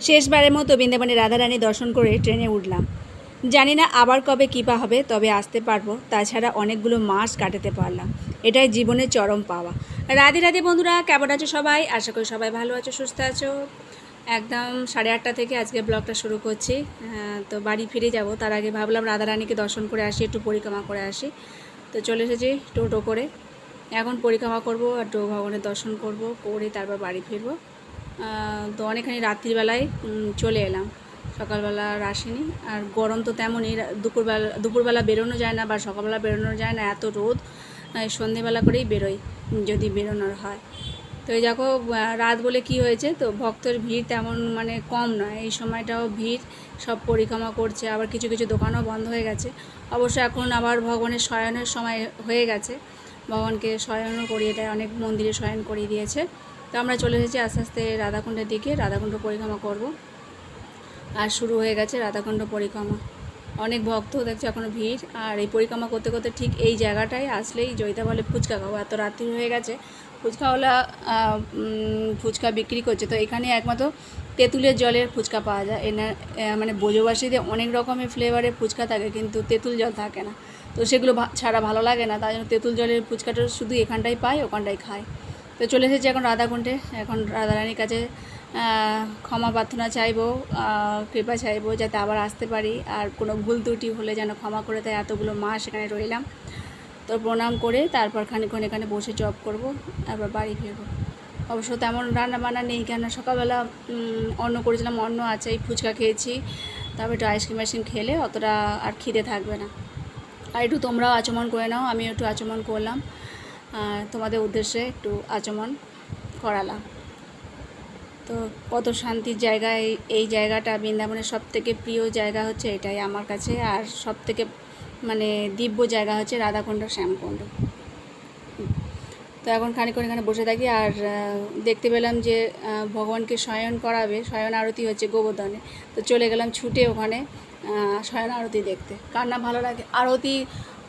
শেষবারের মতো বৃন্দাবনে রাধারানী দর্শন করে ট্রেনে উঠলাম। জানি না আবার কবে কৃপা হবে তবে আসতে পারব তাছাড়া অনেকগুলো মাস কাটাতে পারলাম। এটাই জীবনের চরম পাওয়া। রাধে রাধে বন্ধুরা কেমন আছো সবাই? আশা করি সবাই ভালো আছো সুস্থ আছো। একদম সাড়ে আটটা থেকে আজকে ব্লগটা শুরু করছি। আহ, তো বাড়ি ফিরে যাব। তার আগে ভাবলাম রাধারানীকে দর্শন করে আসি একটু পরিক্রমা করে আসি। তো চলে এসেছি টোটো করে। এখন পরিক্রমা করব আর ভগবানের দর্শন করব করে তারপর বাড়ি ফিরবো। তো অনেকখানি রাত্রিবেলায় চলে এলাম। সকালবেলা আর আসিনি। আর গরম তো তেমনই দুপুরবেলা দুপুরবেলা বেরোনো যায় না বা সকালবেলা বেরোনো যায় না, এত রোদ সন্ধেবেলা করেই বেরোই, যদি বেরোনোর হয়। তো এই দেখো রাত বলে কি হয়েছে? তো ভক্তের ভিড় তেমন মানে কম নয়। এই সময়টাও ভিড়, সব পরিক্রমা করছে, আবার কিছু কিছু দোকানও বন্ধ হয়ে গেছে। অবশ্য এখন আবার ভগবানের শয়নের সময় হয়ে গেছে। ভগবানকে শয়নও করিয়ে দেয়, অনেক মন্দিরে শয়ন করিয়ে দিয়েছে। তো আমরা চলে এসেছি আস্তে আস্তে রাধাকুণ্ডের দিকে। রাধাকুণ্ড পরিক্রমা করব। আর শুরু হয়ে গেছে রাধাকুণ্ড পরিক্রমা। অনেক ভক্ত দেখছে এখনও ভিড়। আর এই পরিক্রমা করতে করতে ঠিক এই জায়গাটায় আসলেই জয়িতা বলে ফুচকা খাব। এত রাত্রি হয়ে গেছে। ফুচকাওয়ালা ফুচকা বিক্রি করছে। তো এখানে একমাত্র তেঁতুলের জলের ফুচকা পাওয়া যায়। এনা আহ, মানে বোঝবাসীতে অনেক রকমের ফ্লেভারের ফুচকা থাকে কিন্তু তেঁতুল জল থাকে না। তো সেগুলো ছাড়া ভালো লাগে না। তাই জন্য তেঁতুল জলের ফুচকাটা শুধু এখানটাই পাই ওখানটাই খাই তো চলে এসেছি এখন রাধাকুণ্ডে। এখন রাধারানীর কাছে ক্ষমা প্রার্থনা চাইব কৃপা চাইব যাতে আবার আসতে পারি। আর কোনো ভুল ত্রুটি হলে যেন ক্ষমা করে দেয়, এতগুলো মাস এখানে রইলাম। তো প্রণাম করে তারপর খানিক্ষণ এখানে বসে জব করব, তারপর বাড়ি ফিরবো। অবশ্য তেমন রান্না বান্না নেই কেন সকালবেলা অন্ন করেছিলাম, অন্ন আছে, এই ফুচকা খেয়েছি। তারপর একটু আইসক্রিম আইসক্রিম খেলে অতটা আর খিদে থাকবে না। আর একটু তোমরাও আচমন করে নাও আমি একটু আচমন করলাম। তোমাদের উদ্দেশ্যে একটু আচমন করালাম। তো কত শান্তির জায়গা এই জায়গাটা বৃন্দাবনের সব থেকে প্রিয় জায়গা হচ্ছে এটাই আমার কাছে। আর সব থেকে মানে দিব্য জায়গা হচ্ছে রাধাকুণ্ড, শ্যামকুণ্ড। তো এখন খানিক্ষণ এখানে বসে থাকি আর দেখতে পেলাম যে ভগবানকে শয়ন করাবে, শয়ন আরতি হচ্ছে গোবর্ধনে। তো চলে গেলাম ছুটে ওখানে শয়ন আরতি দেখতে। কার না ভালো লাগে? আরতি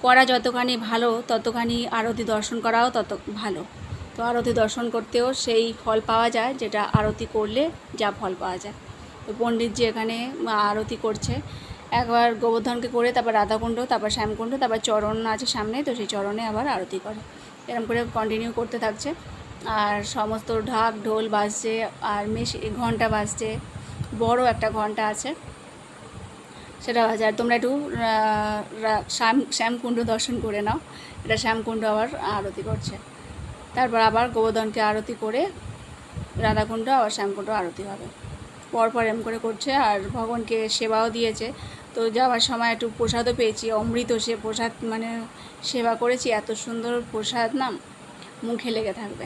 করা যতখানি ভালো, ততখানি আরতি দর্শন করাও তত ভালো। তো আরতি দর্শন করতেও সেই ফল পাওয়া যায়, যেটা আরতি করলে যা ফল পাওয়া যায়। তো পণ্ডিতজি এখানে আরতি করছে, একবার গোবর্ধনকে করে, তারপর রাধাকুণ্ড, তারপর শ্যামকুণ্ড, তারপর চরণ আছে সামনে, তো সেই চরণে আবার আরতি করে। এরকম করে কন্টিনিউ করতে থাকছে। আর সমস্ত ঢাক, ঢোল বাজছে, আর মেশি ঘণ্টা বাজছে, বড় একটা ঘণ্টা আছে। সেটা বাজে আর তোমরা একটু শ্যাম, শ্যামকুণ্ড দর্শন করে নাও। এটা শ্যামকুণ্ড আবার আরতি করছে। তারপর আবার গোবর্ধনকে আরতি করে রাধাকুণ্ড, আবার শ্যামকুণ্ড আরতি হবে। পরপর এম করে করছে আর ভগবানকে সেবাও দিয়েছে। তো যাওয়ার সময় একটু প্রসাদও পেয়েছি, অমৃত সে প্রসাদ মানে সেবা করেছি। এত সুন্দর প্রসাদ না, মুখে লেগে থাকবে।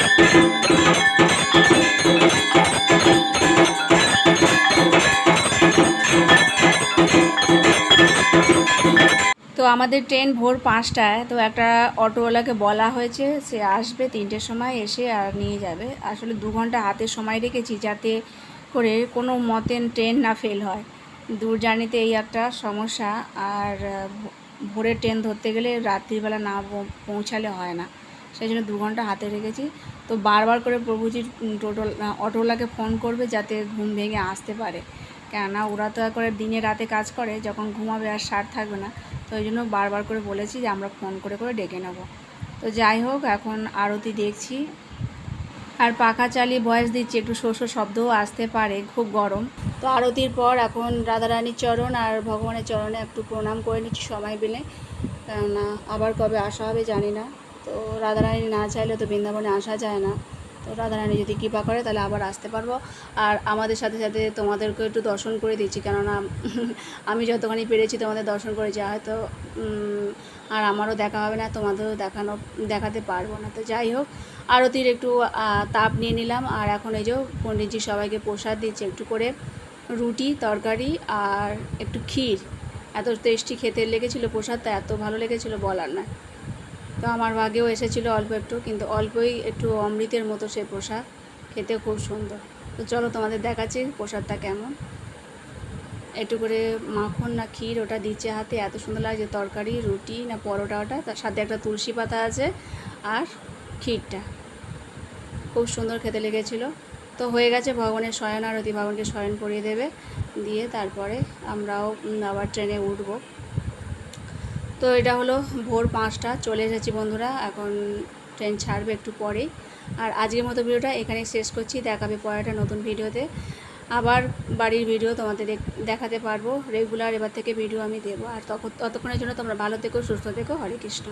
আমাদের ট্রেন ভোর পাঁচটায় তো একটা অটোওয়ালাকে বলা হয়েছে সে আসবে তিনটের সময় এসে আর নিয়ে যাবে। আসলে দু ঘণ্টা হাতে সময় রেখেছি যাতে করে কোনো মতেন ট্রেন না ফেল হয়। দূর জার্নিতে এই একটা সমস্যা আর আহ, ভো- ভোরের ট্রেন ধরতে গেলে রাত্রিবেলা না পৌঁছালে হয় না। সেই জন্য দু ঘণ্টা হাতে রেখেছি। তো বারবার করে প্রভুজির টোটো অটোওয়ালাকে ফোন করবে যাতে ঘুম ভেঙে আসতে পারে। কেননা ওরা তো করে দিনে রাতে কাজ করে, যখন ঘুমাবে আর সার থাকবে না। তো ওই জন্য বারবার করে বলেছি যে আমরা ফোন করে করে ডেকে নেব। তো যাই হোক, এখন আরতি দেখছি। আর পাখা চালিয়ে বয়স দিচ্ছি, একটু শস্য শব্দও আসতে পারে, খুব গরম। তো আরতির পর এখন রাধারানীর চরণ আর ভগবানের চরণে একটু প্রণাম করে নিচ্ছি সময় পেলে কেননা আবার কবে আসা হবে জানি না। তো রাধারানী না চাইলে তো বৃন্দাবনে আসা যায় না। তো রাধারানী যদি কৃপা করে, তাহলে আবার আসতে পারব। আর আমাদের সাথে সাথে তোমাদেরকে একটু দর্শন করে দিচ্ছি, কেননা আমি যতখানি পেরেছি তোমাদের দর্শন করে যা হয়তো আর আমারও দেখা হবে না, তোমাদেরও দেখানো, দেখাতে পারব না। তো যাই হোক, আরতির একটু তাপ নিয়ে নিলাম, আর এখন এই যে পণ্ডিতজি সবাইকে প্রসাদ দিচ্ছে একটু করে, রুটি, তরকারি আর একটু ক্ষীর। এত টেস্টি খেতে লেগেছিলো প্রসাদটা, এত ভালো লেগেছিলো বলার না তো আমার ভাগেও এসেছিল অল্প একটু, কিন্তু অল্পই একটু অমৃতের মতো সে প্রসাদ। খেতে খুব সুন্দর। তো চলো তোমাদের দেখাচ্ছি প্রসাদটা কেমন। একটু করে মাখন না ক্ষীর ওটা দিচ্ছে হাতে, এত সুন্দর লাগছে তরকারি, রুটি না পরোটা ওটা। তার সাথে একটা তুলসী পাতা আছে আর ক্ষীরটা। খুব সুন্দর খেতে লেগেছিলো। তো হয়ে গেছে ভগবানের শয়ন, আরতি ভগবানকে শয়ন করিয়ে দেবে। দিয়ে তারপরে আমরাও আবার ট্রেনে উঠবো। তো এটা হলো ভোর পাঁচটা, চলে এসেছি বন্ধুরা, এখন ট্রেন ছাড়বে একটু পরেই। আর আজকের মতো ভিডিওটা এখানে শেষ করছি, দেখাবে পরে একটা নতুন ভিডিওতে। আবার বাড়ির ভিডিও তোমাদের দেখাতে পারব রেগুলার এবার থেকে ভিডিও আমি দেবো। আর তখন, ততক্ষণের জন্য তোমরা ভালো থেকো, সুস্থ থেকো, হরে কৃষ্ণ।